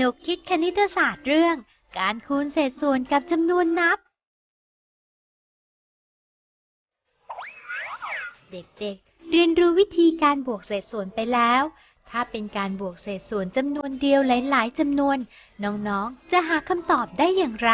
นุกคิดคณิตศาสตร์เรื่อง การคูณเศษส่วนกับจำนวนนับ เด็กๆ เรียนรู้วิธีการบวกเศษส่วนไปแล้ว ถ้าเป็นการบวกเศษส่วนจำนวนเดียวหลาย ๆจำนวน น้องๆ จะหาคำตอบได้อย่างไร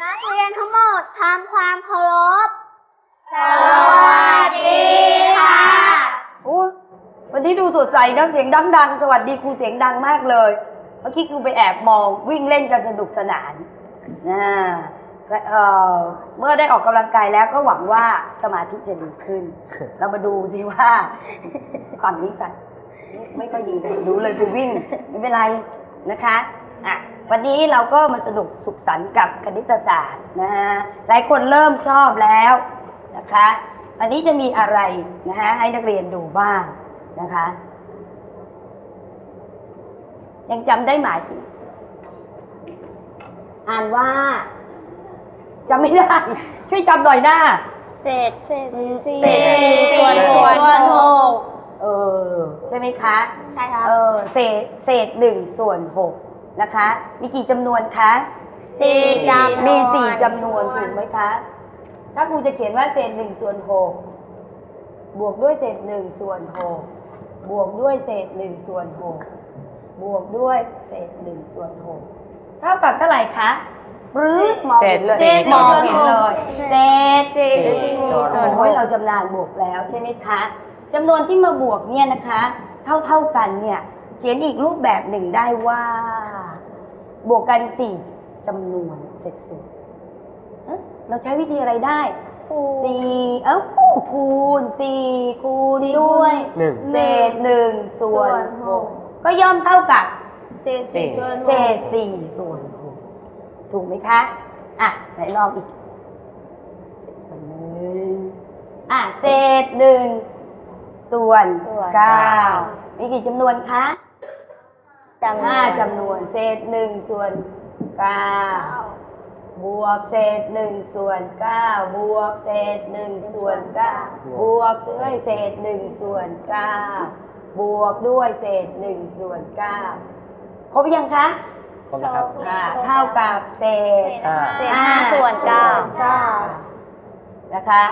นักเรียนทั้งหมดทำความเคารพ สวัสดีค่ะ โอ้วันนี้ดูสดใสนะเสียงดังๆ สวัสดีครูเสียงดังมากเลย เมื่อกี้ครูไปแอบมองวิ่งเล่นกันสนุกสนานนะและเอ่อเมื่อได้ออกกำลังกายแล้วก็หวังว่าสมาธิจะดีขึ้น เรามาดูสิว่าฝั่งนี้สัตว์ไม่ค่อยดีเลยดูเลยคือวิ่งไม่เป็นไรนะคะอะ วันนี้เราก็มาสนุกสุขสันต์กับคณิตศาสตร์นะฮะหลายคนเริ่มชอบแล้วนะคะอันนี้จะมีอะไรนะฮะให้นักเรียนดูบ้างนะคะ ยังจำได้ไหมอ่านว่าจำไม่ได้ ช่วยจำหน่อยหน้า เศษเศษสี่เศษส่วนส่วนส่วนหกเออ ใช่ไหมคะ ใช่ครับเออ เศษเศษหนึ่งส่วนหก นะคะ มีกี่จำนวนคะสี่จำนวน มีสี่จำนวนถูกไหมคะ ถ้าครูจะเขียนว่าเศษหนึ่งส่วนหกบวกด้วยเศษหนึ่งส่วนหกบวกด้วยเศษหนึ่งส่วนหกบวกด้วยเศษหนึ่งส่วนหกเท่ากับเท่าไหร่คะหรือมองเห็นเลยเศษมองเห็นเลยเศษเศษสี่โอ้ยเราจำนานบวกแล้วใช่ไหมคะจำนวนที่มาบวกเนี่ยนะคะ เท่าเท่าๆกันเนี่ย เขียนอีกรูปแบบหนึ่งได้ว่า บวกกันสี่จำนวนเสร็จส่วนเอ๊ะเราใช้วิธีอะไรได้สี่เอ้าคูณสี่คูณด้วย หนึ่ง เศษหนึ่งส่วนหกก็ย่อมเท่ากับ เศษสี่ส่วนเศษสี่ส่วนหกถูกไหมคะ อะ ไหนลองอีกส่วนหนึ่งอะ เศษหนึ่งส่วนเก้ามีกี่จำนวนคะ จำนวน ห้าจำนวนเศษหนึ่งส่วนเก้าบวกเศษหนึ่งส่วนเก้าบวกเศษหนึ่งส่วนเก้าบวกด้วยเศษหนึ่งส่วนเก้าบวกด้วยเศษหนึ่งส่วนเก้าครบยังคะครบแล้วครับอ่าเท่ากับเศษห้าเศษห้าส่วนเก้าเก้า นะคะ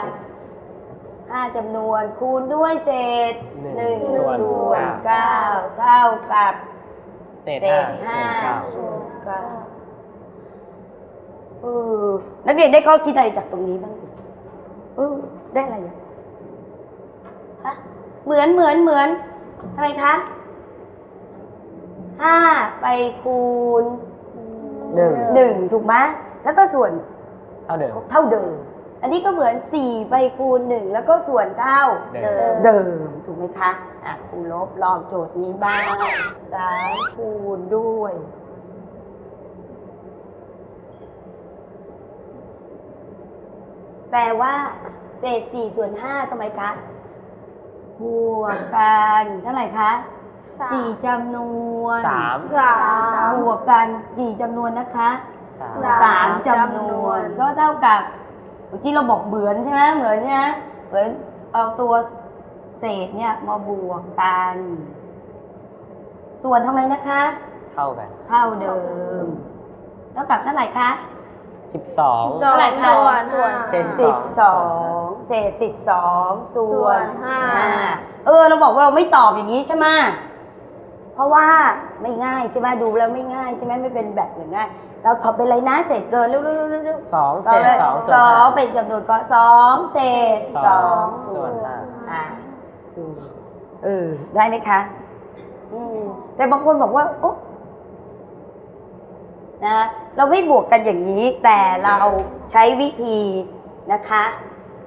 ห้าจำนวนคูณด้วยเศษหนึ่งส่วนเก้าเท่ากับ เศษเศห้าษห้าส่วนเก้าส่วนเก้าเออนักเรียนได้ข้อคิดอะไรจากตรงนี้บ้างเออได้อะไรอะฮะเหมือนเหมือนเหมือนทำไมคะห้าไปคูณหนึ่งหนึ่งถูกไหมแล้วก็ส่วนเท่าเดิม เท่าเดิม อันนี้ก็เหมือน 4 ไปคูณ 1 แล้วก็ส่วนเท่าเดิม เดิม ถูกไหมคะอะครูลบลองโจทย์นี้บ้างสามคูณด้วย แปลว่า เศษ 4 ส่วน5ทำไมคะบวกกันเท่าไหร่คะสี่จำนวนสามสามบวกกันกี่จำนวนนะคะสามสามสามจำนวนก็เท่ากับเมื่อกี้เราบอกเหมือนใช่ไหมเหมือนใช่ไหมเหมือนเอาตัวเศษเนี่ยมาบวกกัน ส่วนทำไมนะคะ เท่ากัน เท่าเดิมเท่ากับเท่าไหร่คะสิบสองเท่าไหร่คะส่วนส่วน เศษสิบสองเศษสิบสองส่วนห้าเออ เราบอกว่าเราไม่ตอบอย่างนี้ใช่ไหม เพราะว่าไม่ง่ายใช่ไหมดูแล้วไม่ง่ายใช่ไหมไม่เป็นแบบอย่างง่ายเราตอบเป็นอะไรนะเศษเกินเร็วๆๆๆสองต่เศอษเลยสองสองเป็นจำนวนก็สองเศษสองส่ส่ววนนห้าอ่าอืมเออได้ไหมคะอืมแต่บางคนบอกว่าโอ๊ะนะเราไม่บวกกันอย่างนี้ แต่เราใช้วิธีนะคะ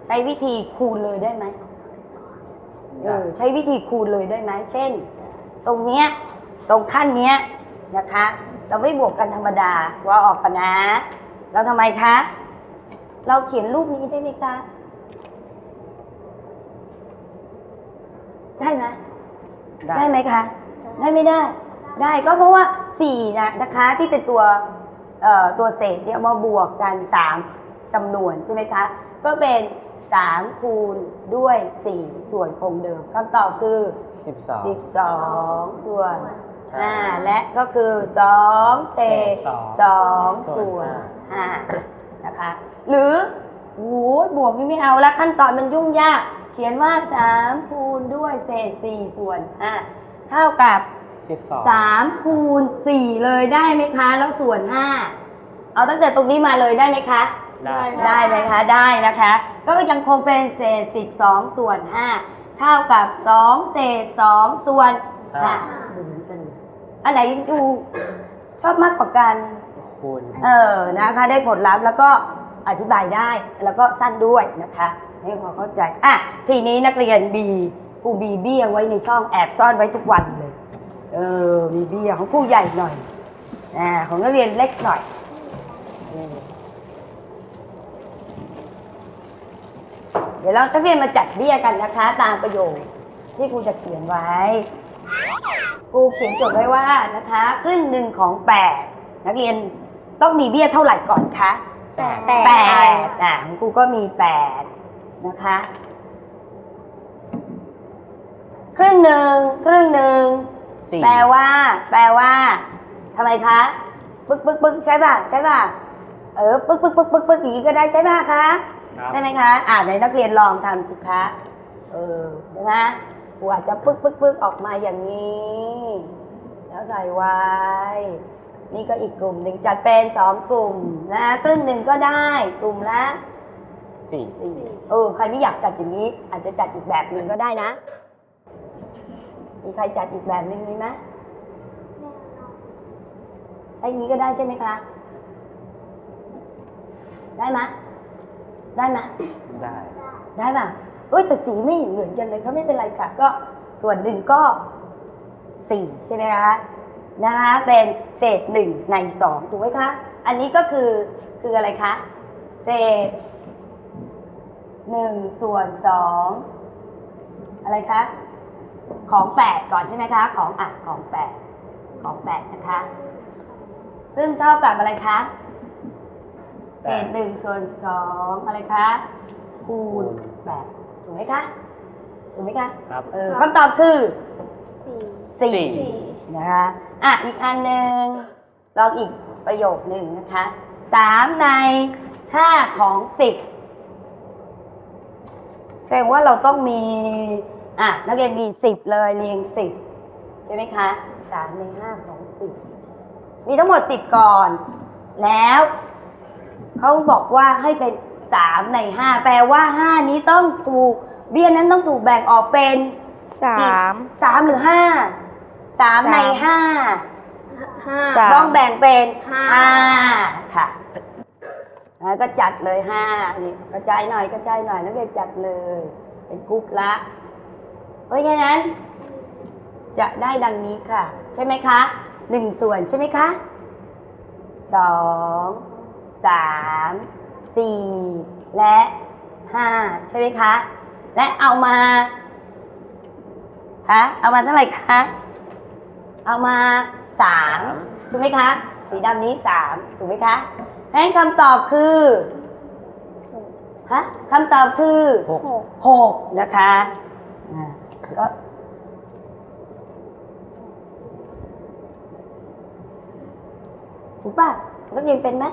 ใช้วิธีคูณเลยได้ไหมเออใช้วิธีคูณเลยได้ไหมเช่น ตรงเนี้ยตรงขั้นเนี้ยนะคะ เราไม่บวกกันธรรมดาว่าออกกันนะเราทำไมคะ เราเขียนรูปนี้ได้ไหมคะได้ไหมได้ได้ไหมคะ ได้ไม่ได้ ได้ก็เพราะว่าสี่นะนะคะที่เป็นตัวเอ่อตัวเศษเนี่ยมาบวกกันสามจำนวนใช่ไหมคะ ก็เป็นสามคูณด้วยสี่ส่วนคงเดิมคำตอบคือ สิบสองสิบสองส่วนห้าและก็คือสองเศษสองส่วนห้านะคะ หรือโอ้ยบวกนี่ไม่เอาละขั้นตอนมันยุ่งยาก เขียนว่าสามคูณด้วยเศษสี่ส่วนห้าเท่ากับ สิบสองสามคูณสี่เลยได้ไหมคะ แล้วส่วนห้าเอาตั้งแต่ตรงนี้มาเลยได้ไหมคะ ได้ ได้ไหมคะ ได้นะคะ ก็ยังคงเป็นเศษสิบสองส่วนห้า เท่ากับสองเศษสองส่วนห้าเหมือนกันเลยอันไหนดูชอบมากกว่ากัน คูณเออนะคะ ได้ผลลัพธ์แล้วก็อธิบายได้แล้วก็สั้นด้วยนะคะ ให้พอเข้าใจอะทีนี้นักเรียนบีครูบีเบี้ยไว้ในช่องแอบซ่อนไว้ทุกวันเลยเออมีเบี้ยของครูใหญ่หน่อยอ่าของนักเรียนเล็กหน่อยอืม เดี๋ยวเรานักเรียนมาจัดเบี้ยกันนะคะ ตามประโยคที่ครูจะเขียนไว้ครูเขียนจดไว้ว่านะคะ ครึ่งหนึ่งของแปดนักเรียนต้องมีเบี้ยเท่าไหร่ก่อนคะแปดแปดแปดอะของครูก็มีแปดนะคะ ครึ่งหนึ่งครึ่งหนึ่งสี่แปลว่า แปลว่าทำไมคะปึ๊กปึ๊กปึ๊กใช่ป่ะใช่ป่ะเออปึ๊กปึ๊กปึ๊กปึ๊กปึ๊กอย่างนี้ก็ได้ใช่ป่ะคะ ครับใช่ไหมคะ อ่าในนักเรียนลองทำสิคะ เออใช่ไหมครูอาจจะปึ๊กปึ๊กปึ๊กออกมาอย่างนี้ แล้วใส่ไว้ นี่ก็อีกกลุ่มหนึ่งจัดเป็นสองกลุ่มนะครึ่งหนึ่งก็ได้ กลุ่มละสี่สี่เออ ใครไม่อยากจัดอย่างนี้ อาจจะจัดอีกแบบหนึ่งก็ได้นะ มีใครจัดอีกแบบหนึ่งมีไหมใช้อย่างนี้ก็ได้ใช่ไหมคะ ได้ไหม ได้ไหมได้ ได้ป่ะเอ้ยแต่สีไม่เห็นเหมือนกันเลยก็ไม่เป็นไรค่ะ ก็ส่วนหนึ่งก็สี่ใช่ไหมคะนะคะเป็นเศษหนึ่งในสองถูกไหมคะอันนี้ก็คือคืออะไรคะเศษหนึ่งส่วนสองอะไรคะของแปดก่อนใช่ไหมคะ ของอะของแปดของแปดนะคะ ซึ่งเท่ากับอะไรคะ เศษหนึ่งส่วนสองอะไรคะคูณแปดถูกไหมคะถูกไหมคะครับ เออคำตอบคือสี่สี่สี่นะคะอะอีกอันหนึ่งลองอีกประโยคหนึ่งนะคะสามในห้าของสิบแสดงว่าเราต้องมีอะนักเรียนมีสิบเลยเรียงสิบใช่ไหมคะสามในห้าของสิบมีทั้งหมดสิบก่อน แล้ว เขาบอกว่าให้เป็นสามในห้าแปลว่าห้านี้ต้องถูก เบี้ยนั้นต้องถูกแบ่งออกเป็นสาม สามหรือห้าสามในห้าห้าต้องแบ่งเป็นห้าห้าค่ะแล้วก็จัดเลยห้านี่กระจายหน่อยกระจายหน่อยนักเรียนจัดเลย เป็นกรุ๊ปละ เพราะฉะนั้น จะได้ดังนี้ค่ะ ใช่ไหมคะหนึ่งส่วนใช่ไหมคะสอง สามสี่และห้าใช่ไหมคะ และเอามาคะเอามาเท่าไหร่คะ เอามาสามใช่ไหมคะ สีดำนี้สามถูกไหมคะเพราะฉะนั้นคำตอบคือฮะคำตอบคือหกหกหกนะคะอ่าก็ถูกป่ะนักเรียนเป็นไหม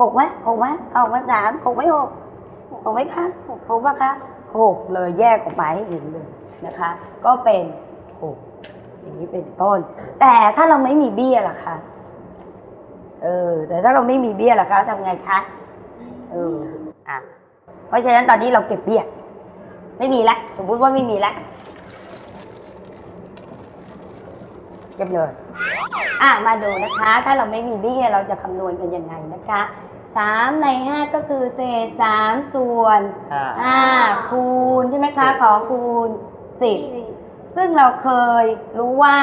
หกไหมหกไหมเอาอกมาสามหกไหมหกหกไหมคะหกป่ะคะหกเลยแยกออกมาให้เห็นเลยนะคะ ก็เป็นหกอย่างนี้เป็นต้น แต่ถ้าเราไม่มีเบี้ยล่ะคะเออ แต่ถ้าเราไม่มีเบี้ยล่ะคะทำไงคะเอออะเพราะฉะนั้นตอนนี้เราเก็บเบี้ยไม่มีแล้วสมมุติว่าไม่มีแล้วเก็บเลย อะ มาดูนะคะ ถ้าเราไม่มีเบี้ยเราจะคำนวณกันยังไงนะคะ สามในห้าก็คือเศษสามส่วนห้าห้าคูณใช่ไหมคะของคูณสิบซึ่งเราเคยรู้ว่า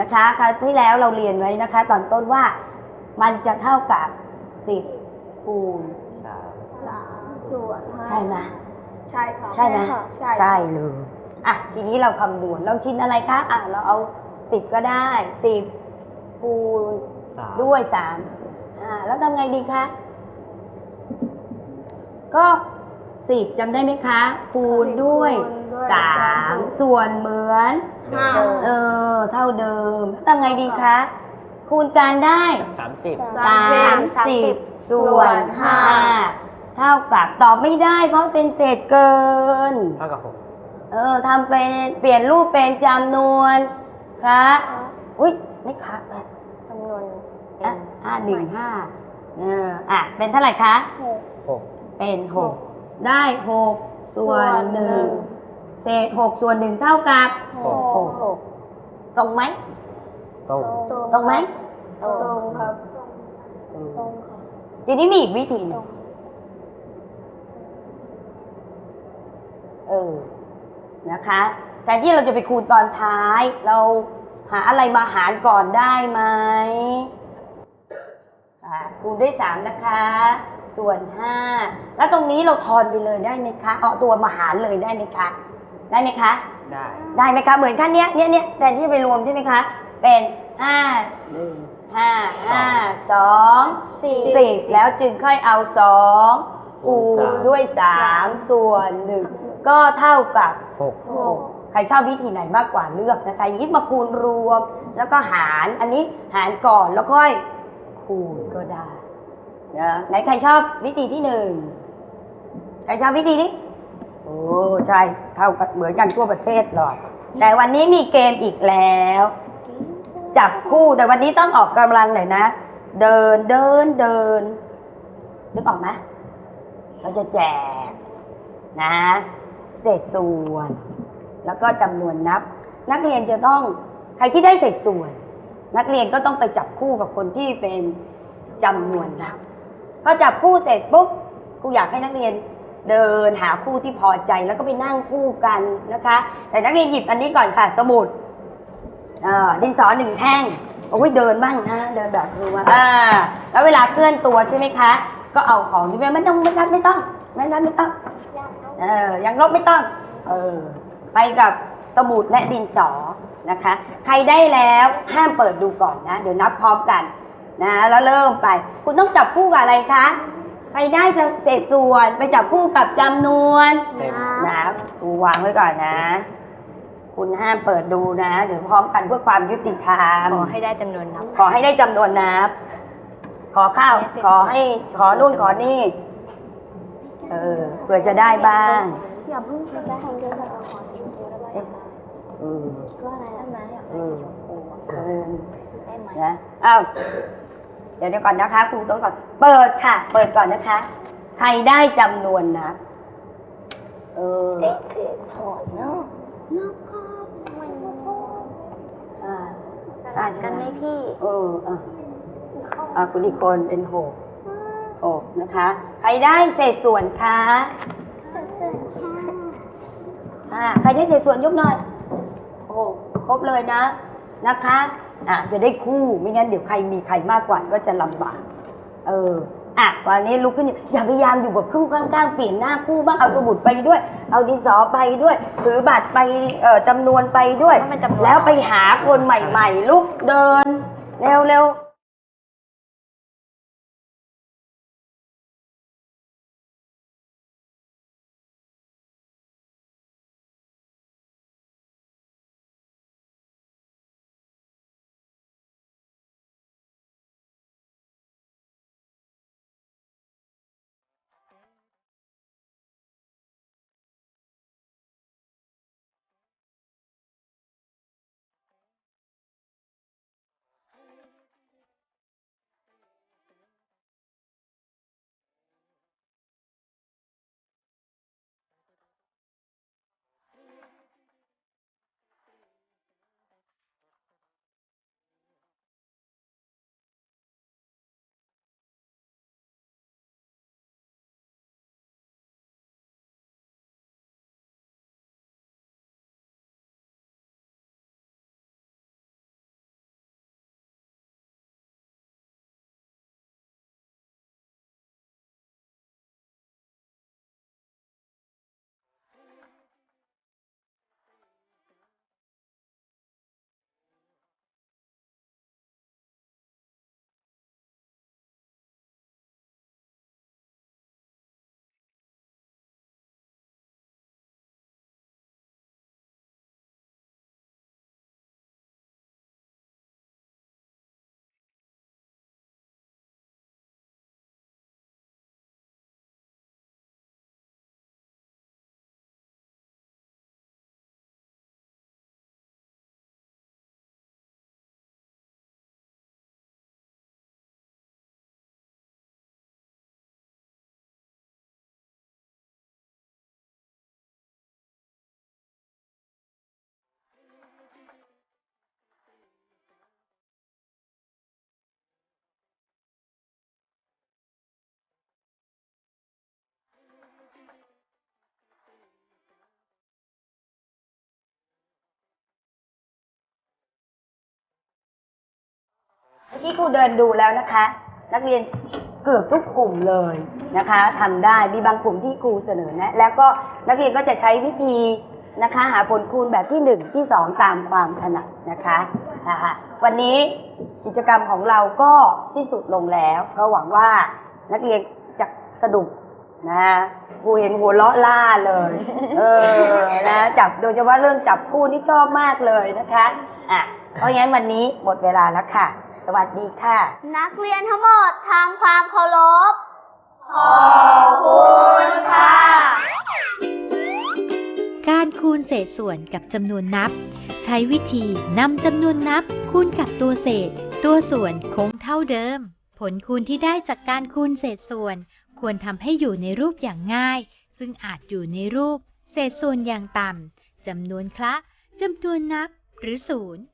นะคะคราวที่แล้วเราเรียนไว้นะคะ ตอนต้นว่ามันจะเท่ากับสิบคูณ สามสามส่วนห้าใช่ไหม ใช่ค่ะใช่ไหมค่ะใช่ใช่เลย อะ ทีนี้เราคำนวณเราชินอะไรคะ อะ เราเอาสิบก็ได้สิบคูณสามด้วยสามอ่าแล้วทำไงดีคะ ก็สิบจำได้ไหมคะ คูณด้วยสามส่วนเหมือน ห้า เออ เท่าเดิมแล้วทำไงดีคะ คูณการได้ สามสิบ สามสิบส่วนห้าเท่ากับตอบไม่ได้เพราะเป็นเศษเกิน เท่ากับหกเออทำเป็นเปลี่ยนรูปเป็นจำนวนครับอุ้ยไม่ครับอะจำนวนอะห้าหนึ่งห้าเอออะ เป็นเท่าไหร่คะหกหก เป็นหกได้หกส่วนหนึ่งเศษหกส่วนหนึ่งเท่ากับหกหกตรงไหมตรงตรงไหมตรงครับเออตรงครับทีนี้มีอีกวิธีหนึงเออนะคะแทนที่เราจะไปคูณตอนท้าย เราหาอะไรมาหารก่อนได้ไหมอ่าคูณด้วยสามนะคะ ส่วนห้าแล้วตรงนี้เราทอนไปเลยได้ไหมคะเอาตัวมาหารเลยได้ไหมคะได้ไหมคะ ได้ได้ไหมคะเหมือนขั้นเนี้ยเนี้ยเนี้ยแทนที่จะไปรวมใช่ไหมคะ เป็นห้าหนึ่งห้าห้าสองสี่สิบแล้วจึงค่อยเอาสองคูณด้วยสามส่วนหนึ่งก็เท่ากับหกหกใครชอบวิธีไหนมากกว่าเลือกนะคะอย่างนี้มาคูณรวม แล้วก็หารอันนี้หารก่อนแล้วค่อยคูณก็ได้ นะไหนใครชอบวิธีที่หนึ่งใครชอบวิธีนี้โอ้ใช่เท่ากันเหมือนกันทั่วประเทศหรอกแต่วันนี้มีเกมอีกแล้ว จับคู่แต่วันนี้ต้องออกกำลังหน่อยนะ เดินเดินเดินนึกออกไหมเราจะแจกนะเศษส่วน แล้วก็จำนวนนับ นักเรียนจะต้องใครที่ได้เศษส่วน นักเรียนก็ต้องไปจับคู่กับคนที่เป็นจำนวนนับ พอจับคู่เสร็จปุ๊บครูอยากให้นักเรียนเดินหาคู่ที่พอใจแล้วก็ไปนั่งคู่กันนะคะ แต่นักเรียนหยิบอันนี้ก่อนค่ะ สมุดดินสอหนึ่งแท่งโอ้ยเดินบ้างนะเดินแบบคือว่าอ่า แล้วเวลาเคลื่อนตัวใช่ไหมคะ ก็เอาของที่ไม่ต้องไม่ต้องไม่ต้องไม่ต้องไม่ต้องเออยังลบไม่ต้องเออไปกับสมุดและดินสอนะคะ ใครได้แล้วห้ามเปิดดูก่อนนะ เดี๋ยวนับพร้อมกัน นะแล้วเริ่มไป คุณต้องจับคู่กับอะไรคะใครได้จะเศษส่วนไปจับคู่กับจำนวนเต็ม นะครูวางไว้ก่อนนะ คุณห้ามเปิดดูนะเดี๋ยวพร้อมกันเพื่อความยุติธรรม ขอให้ได้จำนวนนับ ขอให้ได้จำนวนนับ ขอข้าว ขอให้ ขอนู่นขอนี่ เออ เผื่อจะได้บ้าง อย่าเพิ่งได้ทำเยอะสักขอสีชมพูได้ไหมเออ คิดว่าอะไรได้ไหมอยากเอได้อสีชมพูอะเออได้ไหมนะ อ้าว เดี๋ยวเดี๋ยวก่อนนะคะครูต้องก่อน เปิดค่ะ เปิดก่อนนะคะ ใครได้จำนวนนับ เออเด็กเสียสอนเนาะนับครับสมัยนั้นอ่าต่างกันไหมพี่ เอออะอะคุณอีกคนเป็นหกหกนะคะ ใครได้เศษส่วนคะเสื้อค่ะอ่าใครได้เศษส่วนยกหน่อยโอ้ครบเลยนะนะคะ อะจะได้คู่ไม่งั้นเดี๋ยวใครมีใครมากกว่าก็จะลำบากเอออะวันนี้ลุกขึ้นอยู่อย่าพยายามอยู่กับคู่ข้างๆเปลี่ยนหน้าคู่บ้างเอาสมุดไปด้วย เอาดินสอไปด้วยถือบัตรไปเอ่อจำนวนไปด้วยว่ามันจำนวนแล้วไปหาคนใหม่ ๆ ลุกเดิน เร็วๆ กี้ครูเดินดูแล้วนะคะ นักเรียนเกือบทุกกลุ่มเลยนะคะทำได้มีบางกลุ่มที่ครูเสนอแนะแล้วก็นักเรียนก็จะใช้วิธีนะคะ หาผลคูณแบบที่หนึ่งที่สองตามความถนัดนะคะนะคะวันนี้กิจกรรมของเราก็สิ้นสุดลงแล้ว ก็หวังว่านักเรียนจะสนุกนะครูเห็นหัวเราะล่าเลย เออนะจับโดยเฉพาะเรื่องจับคู่นี่ชอบมากเลยนะคะอะเพราะงั้นวันนี้หมดเวลาแล้วค่ะ สวัสดีค่ะ นักเรียนทั้งหมดทำความเคารพ ขอบคุณค่ะ การคูณเศษส่วนกับจำนวนนับ ใช้วิธีนำจำนวนนับ คูณกับตัวเศษ ตัวส่วนคงเท่าเดิม ผลคูณที่ได้จากการคูณเศษส่วน ควรทำให้อยู่ในรูปอย่างง่าย ซึ่งอาจอยู่ในรูป เศษส่วนอย่างต่ำจำนวนคละจำนวนนับหรือศูนย์